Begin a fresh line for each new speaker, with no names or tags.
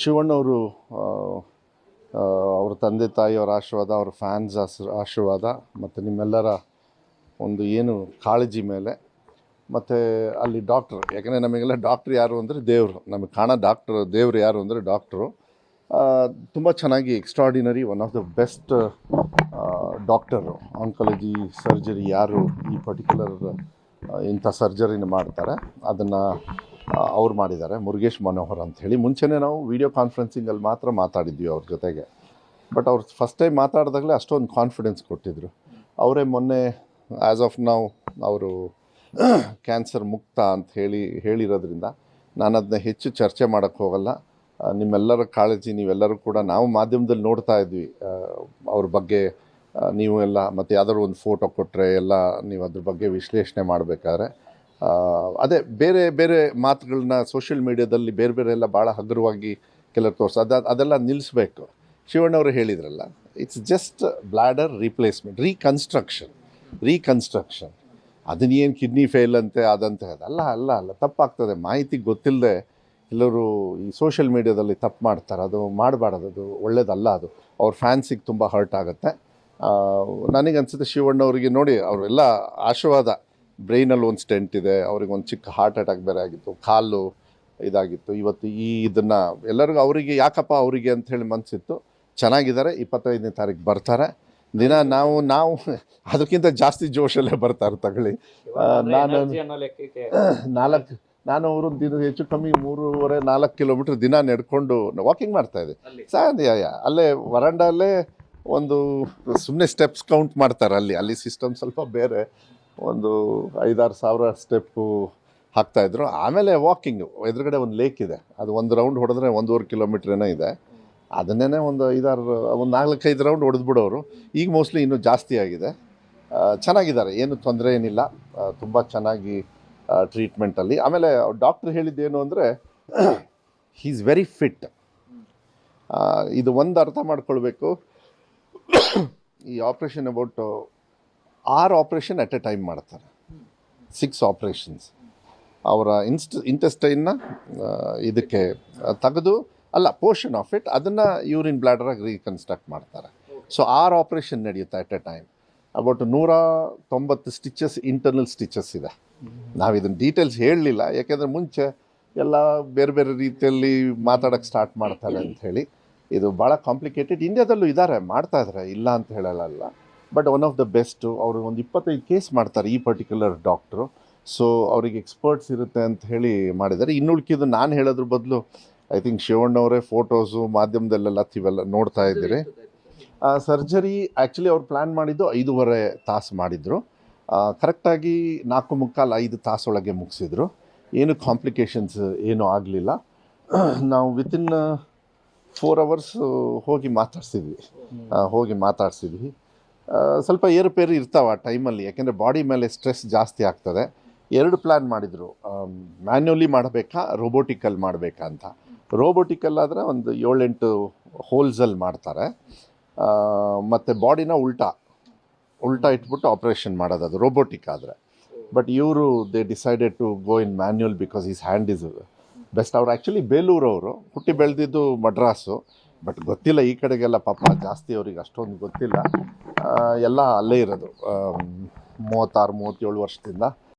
ಶಿವಣ್ಣವರು ಅವ್ರ ತಂದೆ ತಾಯಿಯವರ ಆಶೀರ್ವಾದ, ಅವ್ರ ಫ್ಯಾನ್ಸ್ ಆಶೀರ್ವಾದ, ಮತ್ತು ನಿಮ್ಮೆಲ್ಲರ ಒಂದು ಏನು ಕಾಳಜಿ ಮೇಲೆ, ಮತ್ತು ಅಲ್ಲಿ ಡಾಕ್ಟ್ರು ಯಾಕಂದರೆ ನಮಗೆಲ್ಲ ಡಾಕ್ಟ್ರ್ ಯಾರು ಅಂದರೆ ದೇವರು. ನಮಗೆ ಕಾಣೋ ಡಾಕ್ಟ್ರು ದೇವರು ಯಾರು ಅಂದರೆ ಡಾಕ್ಟ್ರು ತುಂಬ ಚೆನ್ನಾಗಿ extraordinary one of the best doctor oncology surgery ಯಾರು ಈ ಪರ್ಟಿಕ್ಯುಲರ್ ಇಂಥ ಸರ್ಜರಿನ ಮಾಡ್ತಾರೆ. ಅದನ್ನು ಅವ್ರು ಮಾಡಿದ್ದಾರೆ, ಮುರುಗೇಶ್ ಮನೋಹರ್ ಅಂತ ಹೇಳಿ. ಮುಂಚೆನೇ ನಾವು ವಿಡಿಯೋ ಕಾನ್ಫರೆನ್ಸಿಂಗಲ್ಲಿ ಮಾತ್ರ ಮಾತಾಡಿದ್ವಿ ಅವ್ರ ಜೊತೆಗೆ. ಬಟ್ ಅವ್ರು ಫಸ್ಟ್ ಟೈಮ್ ಮಾತಾಡಿದಾಗಲೇ ಅಷ್ಟೊಂದು ಕಾನ್ಫಿಡೆನ್ಸ್ ಕೊಟ್ಟಿದ್ದರು ಅವರೇ ಮೊನ್ನೆ ಆ್ಯಸ್ ಆಫ್ ನಾವು ಅವರು ಕ್ಯಾನ್ಸರ್ ಮುಕ್ತ ಅಂತ ಹೇಳಿ, ಹೇಳಿರೋದ್ರಿಂದ ನಾನು ಅದನ್ನ ಹೆಚ್ಚು ಚರ್ಚೆ ಮಾಡೋಕ್ಕೆ ಹೋಗಲ್ಲ. ನಿಮ್ಮೆಲ್ಲರ ಕಾಳಜಿ ನೀವೆಲ್ಲರೂ ಕೂಡ ನಾವು ಮಾಧ್ಯಮದಲ್ಲಿ ನೋಡ್ತಾ ಇದ್ವಿ. ಅವ್ರ ಬಗ್ಗೆ ನೀವು ಎಲ್ಲ, ಮತ್ತು ಯಾವ್ದಾದ್ರು ಒಂದು ಫೋಟೋ ಕೊಟ್ಟರೆ ಎಲ್ಲ ನೀವು ಅದ್ರ ಬಗ್ಗೆ ವಿಶ್ಲೇಷಣೆ ಮಾಡಬೇಕಾದ್ರೆ. ಅದೇ ಬೇರೆ ಬೇರೆ ಮಾತುಗಳನ್ನ ಸೋಷಿಯಲ್ ಮೀಡ್ಯಾದಲ್ಲಿ ಬೇರೆ ಬೇರೆ ಎಲ್ಲ ಭಾಳ ಹಗುರವಾಗಿ ಕೆಲವರು ತೋರಿಸ್, ಅದ, ಅದೆಲ್ಲ ನಿಲ್ಲಿಸ್ಬೇಕು ಶಿವಣ್ಣವರು ಹೇಳಿದ್ರಲ್ಲ it's just bladder replacement reconstruction reconstruction ಅದನ್ನೇನು ಕಿಡ್ನಿ ಫೇಲ್ ಅಂತೆ, ಅದಂತೆ ಅದಲ್ಲ ಅಲ್ಲ ಅಲ್ಲ ತಪ್ಪಾಗ್ತದೆ. ಮಾಹಿತಿ ಗೊತ್ತಿಲ್ಲದೆ ಎಲ್ಲರೂ ಈ ಸೋಷಿಯಲ್ ಮೀಡ್ಯಾದಲ್ಲಿ ತಪ್ಪು ಮಾಡ್ತಾರೆ. ಅದು ಮಾಡಬಾರ್ದು, ಅದು ಒಳ್ಳೇದಲ್ಲ ಅದು. ಅವ್ರ ಫ್ಯಾನ್ಸಿಗೆ ತುಂಬ ಹರ್ಟ್ ಆಗುತ್ತೆ. ನನಗನ್ಸುತ್ತೆ ಶಿವಣ್ಣವರಿಗೆ ನೋಡಿ, ಅವರೆಲ್ಲ ಆಶೀರ್ವಾದ. ಬ್ರೈನಲ್ಲಿ ಒಂದು ಸ್ಟೆಂಟ್ ಇದೆ ಅವ್ರಿಗೆ ಒಂದು ಚಿಕ್ಕ ಹಾರ್ಟ್ ಅಟ್ಯಾಕ್ ಬೇರೆ ಆಗಿತ್ತು ಕಾಲು ಇದಾಗಿತ್ತು. ಇವತ್ತು ಈ ಇದನ್ನು ಎಲ್ಲರಿಗೂ ಅವರಿಗೆ ಯಾಕಪ್ಪ ಅವರಿಗೆ ಅಂತ ಹೇಳಿ ಮನಸ್ಸಿತ್ತು ಚೆನ್ನಾಗಿದ್ದಾರೆ ಇಪ್ಪತ್ತೈದನೇ ತಾರೀಕು ಬರ್ತಾರೆ. ದಿನ ನಾವು ನಾವು ಅದಕ್ಕಿಂತ ಜಾಸ್ತಿ ಜೋಶಲ್ಲೇ ಬರ್ತಾರೆ ತಗೊಳ್ಳಿ. ನಾನು ನಾಲ್ಕು ನಾನು ಅವರು ದಿನ ಹೆಚ್ಚು ಕಮ್ಮಿ ಮೂರುವರೆ ನಾಲ್ಕು ಕಿಲೋಮೀಟ್ರ್ ದಿನ ನಡ್ಕೊಂಡು ವಾಕಿಂಗ್ ಮಾಡ್ತಾ ಇದ್ದೆ.
ಅಲ್ಲಿ?
ಸಾಧ್ಯ ಅಲ್ಲೇ ವರಂಡಲ್ಲೇ ಒಂದು ಸುಮ್ಮನೆ ಸ್ಟೆಪ್ಸ್ ಕೌಂಟ್ ಮಾಡ್ತಾರೆ ಅಲ್ಲಿ. ಅಲ್ಲಿ ಸಿಸ್ಟಮ್ ಸ್ವಲ್ಪ ಬೇರೆ. ಒಂದು ಐದಾರು ಸಾವಿರ ಸ್ಟೆಪ್ಪು ಹಾಕ್ತಾಯಿದ್ರು ಆಮೇಲೆ ವಾಕಿಂಗು, ಎದುರುಗಡೆ ಒಂದು ಲೇಕ್ ಇದೆ. ಅದು ಒಂದು ರೌಂಡ್ ಹೊಡೆದ್ರೆ ಒಂದೂವರೆ ಕಿಲೋಮೀಟ್ರ್ ಏನೋ ಇದೆ. ಅದನ್ನೇ ಒಂದು ಐದಾರು, ಒಂದು ನಾಲ್ಕೈದು ರೌಂಡ್ ಹೊಡೆದ್ಬಿಡೋರು. ಈಗ ಮೋಸ್ಟ್ಲಿ ಇನ್ನೂ ಜಾಸ್ತಿ ಆಗಿದೆ. ಚೆನ್ನಾಗಿದ್ದಾರೆ. ಏನು ತೊಂದರೆ ಏನಿಲ್ಲ. ತುಂಬ ಚೆನ್ನಾಗಿ ಟ್ರೀಟ್ಮೆಂಟಲ್ಲಿ. ಆಮೇಲೆ ಡಾಕ್ಟ್ರ್ ಹೇಳಿದ್ದೇನು ಅಂದರೆ ಹೀ ಈಸ್ ವೆರಿ ಫಿಟ್ ಇದು ಒಂದು ಅರ್ಥ ಮಾಡ್ಕೊಳ್ಬೇಕು. ಈ ಆಪ್ರೇಷನ್ ಅಬೌಟ್ ಆರು ಆಪ್ರೇಷನ್ ಅಟ್ ಎ ಟೈಮ್ ಮಾಡ್ತಾರೆ. Six operations. ಅವರ ಇನ್ಸ್ಟ್, ಇಂಟೆಸ್ಟೈನ್ನ ಇದಕ್ಕೆ ತೆಗೆದು, ಅಲ್ಲ, ಪೋರ್ಷನ್ ಆಫ್ ಇಟ್, ಅದನ್ನು ಯೂರಿನ್ ಬ್ಲ್ಯಾಡರಾಗಿ ರೀಕನ್ಸ್ಟ್ರಕ್ಟ್ ಮಾಡ್ತಾರೆ. ಸೊ, ಆರು ಆಪ್ರೇಷನ್ ನಡೆಯುತ್ತೆ ಅಟ್ ಎ ಟೈಮ್. ಅಬೌಟ್ ನೂರ ತೊಂಬತ್ತು ಸ್ಟಿಚಸ್ ಇಂಟರ್ನಲ್ ಸ್ಟಿಚಸ್ ಇದೆ. ನಾವು ಇದನ್ನು ಡೀಟೇಲ್ಸ್ ಹೇಳಲಿಲ್ಲ, ಯಾಕೆಂದರೆ ಮುಂಚೆ ಎಲ್ಲ ಬೇರೆ ಬೇರೆ ರೀತಿಯಲ್ಲಿ ಮಾತಾಡೋಕ್ಕೆ ಸ್ಟಾರ್ಟ್ ಮಾಡ್ತಾರೆ ಹೇಳಿ, ಇದು ಭಾಳ ಕಾಂಪ್ಲಿಕೇಟೆಡ್. ಇಂಡಿಯಾದಲ್ಲೂ ಇದ್ದಾರೆ ಮಾಡ್ತಾ ಇದ್ದಾರೆ ಇಲ್ಲ ಅಂತ ಹೇಳಲ್ಲ but one of the best ಅವರು ಒಂದು ಇಪ್ಪತ್ತೈದು ಕೇಸ್ ಮಾಡ್ತಾರೆ ಈ ಪರ್ಟಿಕ್ಯುಲರ್ ಡಾಕ್ಟ್ರು ಸೊ ಅವ್ರಿಗೆ ಎಕ್ಸ್ಪರ್ಟ್ಸ್ ಇರುತ್ತೆ ಅಂತ ಹೇಳಿ ಮಾಡಿದ್ದಾರೆ. ಇನ್ನು ಉಳ್ಕಿದ್ದು ನಾನು ಹೇಳೋದ್ರ ಬದಲು ಐ ಥಿಂಕ್ ಶಿವಣ್ಣವರೇ ಫೋಟೋಸು ಮಾಧ್ಯಮದಲ್ಲೆಲ್ಲ ಇವೆಲ್ಲ ನೋಡ್ತಾ ಇದ್ದೀರಿ. ಸರ್ಜರಿ ಆ್ಯಕ್ಚುಲಿ ಅವ್ರು ಪ್ಲ್ಯಾನ್ ಮಾಡಿದ್ದು ಐದೂವರೆ ತಾಸು ಮಾಡಿದರು. ಕರೆಕ್ಟಾಗಿ ನಾಲ್ಕು ಮುಕ್ಕಾಲು ಐದು ತಾಸೊಳಗೆ ಮುಗಿಸಿದ್ರು. ಏನು ಕಾಂಪ್ಲಿಕೇಶನ್ಸ್ ಏನೂ ಆಗಲಿಲ್ಲ. ನಾವು ವಿತಿನ್ ಫೋರ್ ಅವರ್ಸ್ ಹೋಗಿ ಮಾತಾಡ್ಸಿದ್ವಿ. ಹೋಗಿ ಮಾತಾಡ್ಸಿದ್ವಿ. ಸ್ವಲ್ಪ ಏರುಪೇರು ಇರ್ತಾವೆ ಆ ಟೈಮಲ್ಲಿ ಯಾಕೆಂದರೆ ಬಾಡಿ ಮೇಲೆ ಸ್ಟ್ರೆಸ್ ಜಾಸ್ತಿ ಆಗ್ತದೆ. ಎರಡು ಪ್ಲ್ಯಾನ್ ಮಾಡಿದರು. ಮ್ಯಾನ್ಯುವಲಿ ಮಾಡಬೇಕಾ ರೋಬೋಟಿಕಲ್ ಮಾಡಬೇಕಾ ಅಂತ. ರೋಬೋಟಿಕಲ್ ಆದರೆ ಒಂದು ಏಳೆಂಟು ಹೋಲ್ಸಲ್ಲಿ ಮಾಡ್ತಾರೆ. ಮತ್ತು ಬಾಡಿನ ಉಲ್ಟಾ. ಉಲ್ಟಾ ಇಟ್ಬಿಟ್ಟು ಆಪ್ರೇಷನ್ ಮಾಡೋದು ಅದು ರೋಬೋಟಿಕ್ ಆದರೆ. ಬಟ್ ಇವರು they decided to go in manual because is hand is best ಅವ್ರು ಆ್ಯಕ್ಚುಲಿ ಬೇಲೂರವರು, ಹುಟ್ಟಿ ಬೆಳೆದಿದ್ದು ಮಡ್ರಾಸು ಬಟ್ ಗೊತ್ತಿಲ್ಲ ಈ ಕಡೆಗೆಲ್ಲ ಪಾಪ ಜಾಸ್ತಿ ಅವ್ರಿಗೆ ಅಷ್ಟೊಂದು ಗೊತ್ತಿಲ್ಲ. ಎಲ್ಲ ಅಲ್ಲೇ ಇರೋದು. ಮೂವತ್ತಾರು, ಮೂವತ್ತೇಳು ವರ್ಷದಿಂದ